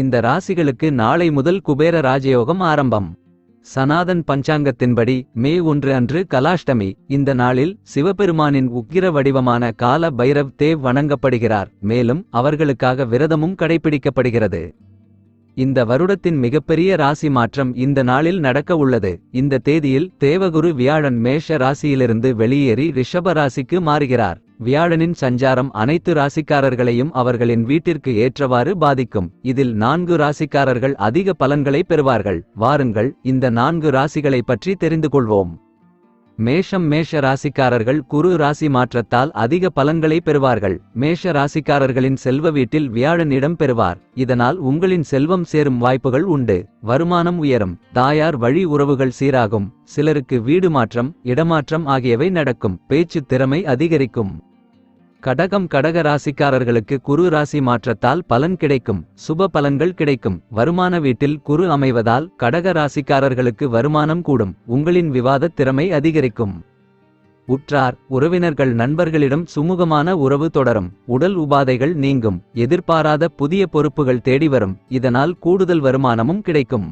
இந்த ராசிகளுக்கு நாளை முதல் குபேர ராஜயோகம் ஆரம்பம். சனாதன் பஞ்சாங்கத்தின்படி மே ஒன்று அன்று கலாஷ்டமி. இந்த நாளில் சிவபெருமானின் உக்கிர வடிவமான கால பைரவ் தேவ் வணங்கப்படுகிறார். மேலும் அவர்களுக்காக விரதமும் கடைபிடிக்கப்படுகிறது. இந்த வருடத்தின் மிகப்பெரிய ராசி மாற்றம் இந்த நாளில் நடக்க உள்ளது. இந்த தேதியில் தேவகுரு வியாழன் மேஷ ராசியிலிருந்து வெளியேறி ரிஷப ராசிக்கு மாறுகிறார். வியாழனின் சஞ்சாரம் அனைத்து ராசிக்காரர்களையும் அவர்களின் வீட்டிற்கு ஏற்றவாறு பாதிக்கும். இதில் நான்கு ராசிக்காரர்கள் அதிக பலன்களை பெறுவார்கள். வாருங்கள் இந்த நான்கு ராசிகளை பற்றி தெரிந்து கொள்வோம். மேஷம் மேஷ ராசிக்காரர்கள் குரு ராசி மாற்றத்தால் அதிக பலன்களை பெறுவார்கள். மேஷ ராசிக்காரர்களின் செல்வ வீட்டில் வியாழன் இடம் பெறுவார். இதனால் உங்களின் செல்வம் சேரும் வாய்ப்புகள் உண்டு. வருமானம் உயரும். தாயார் வழி உறவுகள் சீராகும். சிலருக்கு வீடு மாற்றம் இடமாற்றம் ஆகியவை நடக்கும். பேச்சு திறமை அதிகரிக்கும். கடகம் கடக ராசிக்காரர்களுக்கு குரு ராசி மாற்றத்தால் பலன் கிடைக்கும் சுப பலன்கள் கிடைக்கும். வருமான வீட்டில் குரு அமைவதால் கடக ராசிக்காரர்களுக்கு வருமானம் கூடும் உங்களின் விவாத திறமை அதிகரிக்கும். உற்றார் உறவினர்கள் நண்பர்களிடம் சுமூகமான உறவு தொடரும் உடல் உபாதைகள் நீங்கும் எதிர்பாராத புதிய பொறுப்புகள் தேடி வரும் இதனால் கூடுதல் வருமானமும் கிடைக்கும்.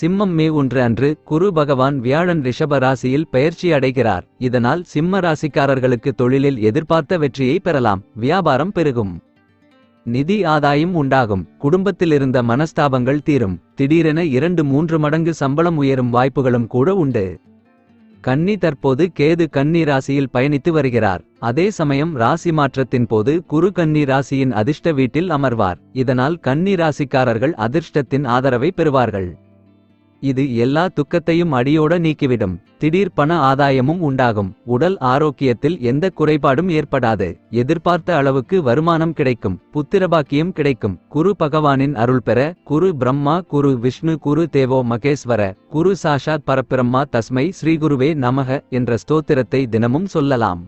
சிம்மம் மே ஒன்று அன்று குரு பகவான் வியாழன் ரிஷப ராசியில் பெயர்ச்சி அடைகிறார். இதனால் சிம்ம ராசிக்காரர்களுக்கு தொழிலில் எதிர்பார்த்த வெற்றியை பெறலாம். வியாபாரம் பெருகும். நிதி ஆதாயம் உண்டாகும். குடும்பத்தில் இருந்த மனஸ்தாபங்கள் தீரும். திடீரென இரண்டு மூன்று மடங்கு சம்பளம் உயரும் வாய்ப்புகளும் கூட உண்டு. கன்னி தற்போது கேது கன்னி ராசியில் பயணித்து வருகிறார். அதே சமயம் ராசி மாற்றத்தின் போது குரு கன்னி ராசியின் அதிர்ஷ்ட வீட்டில் அமர்வார். இதனால் கன்னி ராசிக்காரர்கள் அதிர்ஷ்டத்தின் ஆதரவை பெறுவார்கள். இது எல்லா துக்கத்தையும் அடியோட நீக்கிவிடும். திடீர் பண ஆதாயமும் உண்டாகும். உடல் ஆரோக்கியத்தில் எந்த குறைபாடும் ஏற்படாது. எதிர்பார்த்த அளவுக்கு வருமானம் கிடைக்கும். புத்திரபாக்கியம் கிடைக்கும். குரு பகவானின் அருள் பெற குரு பிரம்மா குரு விஷ்ணு குரு தேவோ மகேஸ்வர குரு சாஷாத் பரபிரம்மா தஸ்மை ஸ்ரீகுருவே நமக என்ற ஸ்தோத்திரத்தை தினமும் சொல்லலாம்.